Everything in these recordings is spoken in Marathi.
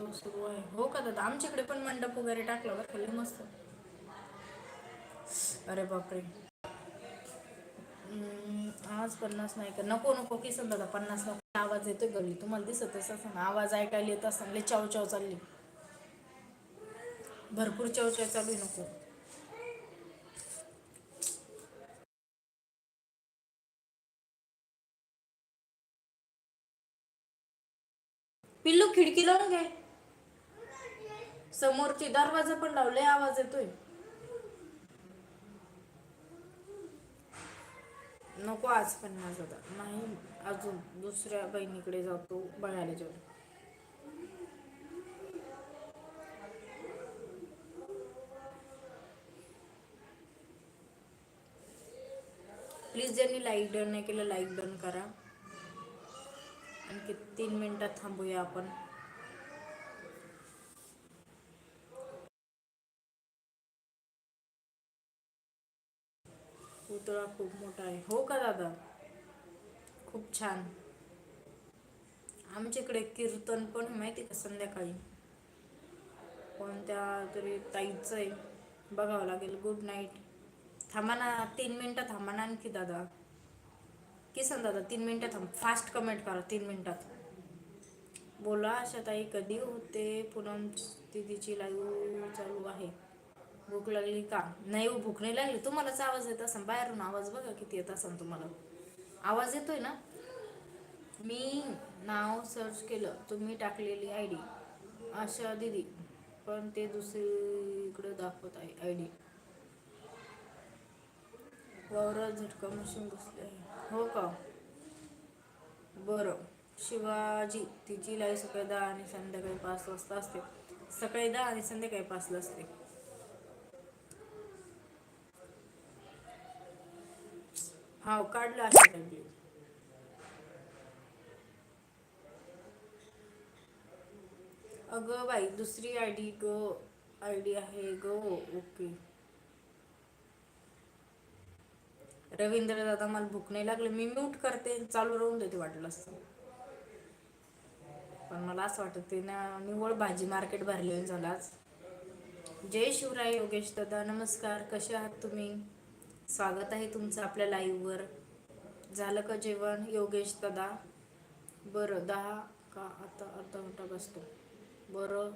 उत्सव सुरू आहे हो का दादा? आमच्याकडे पण मंडप वगैरे टाकला बरं खाली मस्त. अरे बापरे. आज पन्नास नाही का? नको नको किसन दादा पन्नास नको. आवाज येतोय गल्ली. तुम्हाला दिसत असं आवाज ऐकायला येत असं लय चाव चाव चालली. भरपूर चाव चाव चालू आहे नको. पिल्लू खिडकी लावून घे. समोरची दरवाजा पण लावले आवाज येतोय. नको आज पण माझा नाही अजून दुसऱ्या बहिणीकडे जातो बघायला जाऊ. प्लीज ज्यांनी लाईक डन नाही केलं लाईक डन करा. आणखी तीन मिनिटात थांबूया आपण. पुतळा खूप मोठा आहे. हो का दादा? खूप छान. आमच्याकडे कीर्तन पण आहे माहिती का संध्याकाळी? कोणत्या तरी ताईचं आहे. बघावं लागेल. गुड नाईट थांबा ना तीन मिनटं थांबा ना आणखी दादा. किसन दादा तीन मिनटं थांब. फास्ट कमेंट करा तीन मिनटात. बोला अशा ताई कधी होते? पूनम दिदीची लाईव्ह चालू आहे. भूक लागली का? नाही हो, भूक नाही लागली. तुम्हालाच आवाज येत असं बाहेरून आवाज बघा किती येत असेल तुम्हाला. आवाज येतोय ना? मी नाव सर्च केलं. तुम्ही टाकलेली आय डी आशा दिदी. पण ते दुसरीकडे दाखवत आहे आय डी वावरात झटका मशीन घुसले आहे. हो का? बरं. शिवाजी तिची लाईव्ह सकाळी दहा आणि संध्याकाळी पाच वाजता असते. सकाळी दहा आणि संध्याकाळी पाचला असते. हो काढलं अशा अगं बाई दुसरी आय डी ग आय डी आहे ग ओके. रवींद्र दादा मला भूक नाही लागली. मी म्यूट करते चालू राहून देते वाटलं असतं. पण मला असं वाटत ते ना निव्वळ भाजी मार्केट भरले झालाच आज. जय शिवराय योगेश दादा नमस्कार. कसे आहात तुम्ही? स्वागत आहे तुमचं आपल्या लाईव्हवर झालं का जेवण? योगेश दादा? बरं दहा का आता अर्धा घंटा बसतो. बरं.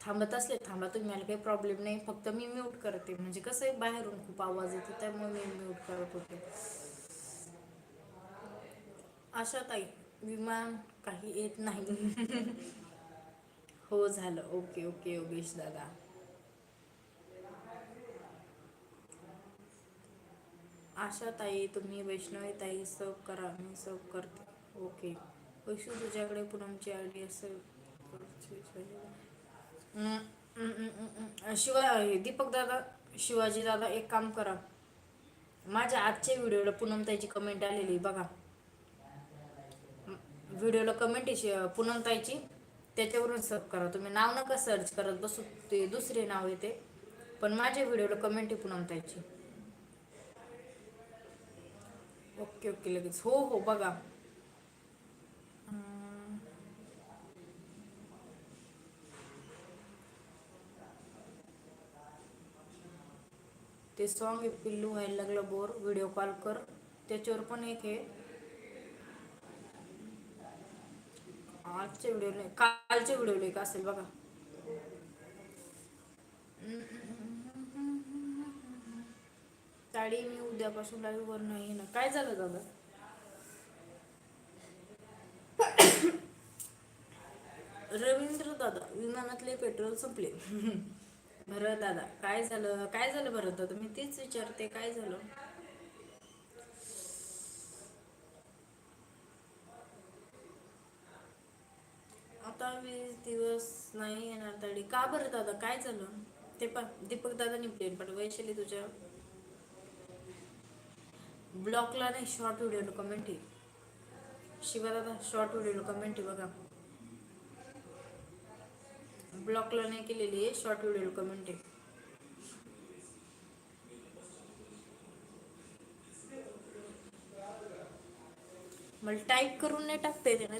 थांबत असले थांबा तुम्ही मला काही प्रॉब्लेम नाही. फक्त मी म्यूट करते. म्हणजे कसं आहे बाहेरून खूप आवाज येतो त्यामुळे मी म्यूट करत होते. अशा ताई विमान काही येत नाही. हो झालं. ओके ओके योगेश दादा. आशा ताई तुम्ही वैष्णवी ताई सर्व करा मी सर्व करते. ओके. वैष्णू तुझ्याकडे पूनमची आय डी असेल शिवाय शिवा दीपक दादा शिवाजी दादा एक काम करा. माझ्या आजच्या व्हिडिओला पूनमताईची कमेंट आलेली बघा. व्हिडिओला कमेंट शि- पूनमताईची त्याच्यावरून सर्च करा. तुम्ही नाव नका सर्च करत बसू ते दुसरे नाव येते. पण माझ्या व्हिडिओला कमेंट आहे पूनमताईची ओके ओके लगेच. हो हो बघा. ते सॉन्ग पिल्लू व्हायला लागलं बोर. व्हिडिओ कॉल कर. त्याच्यावर पण एक आहे. आजच्या व्हिडिओ नाही कालच्या व्हिडिओ एक असेल बघा. साडी मी उद्यापासून लाईव्ह वर नाही ना काय झालं दादा? रवींद्र दादा विमानातले पेट्रोल संपले. भरत दादा काय झालं? काय झालं भरत दादा मी तेच विचारते काय झालं? आता वीस दिवस नाही येणार ताडी का बरं दादा? काय झालं? ते पण दीपक दादानी प्लेन पण वैशाली तुझ्या ब्लॉकला नाही शॉर्ट व्हिडिओला कमेंट आहे. शिवा दादा शॉर्ट व्हिडिओला कमेंट आहे बघा. ब्लॉकला नाही केलेली आहे शॉर्ट व्हिडिओला कमेंट आहे. मला टाईप करून नाही टाकता येते ना.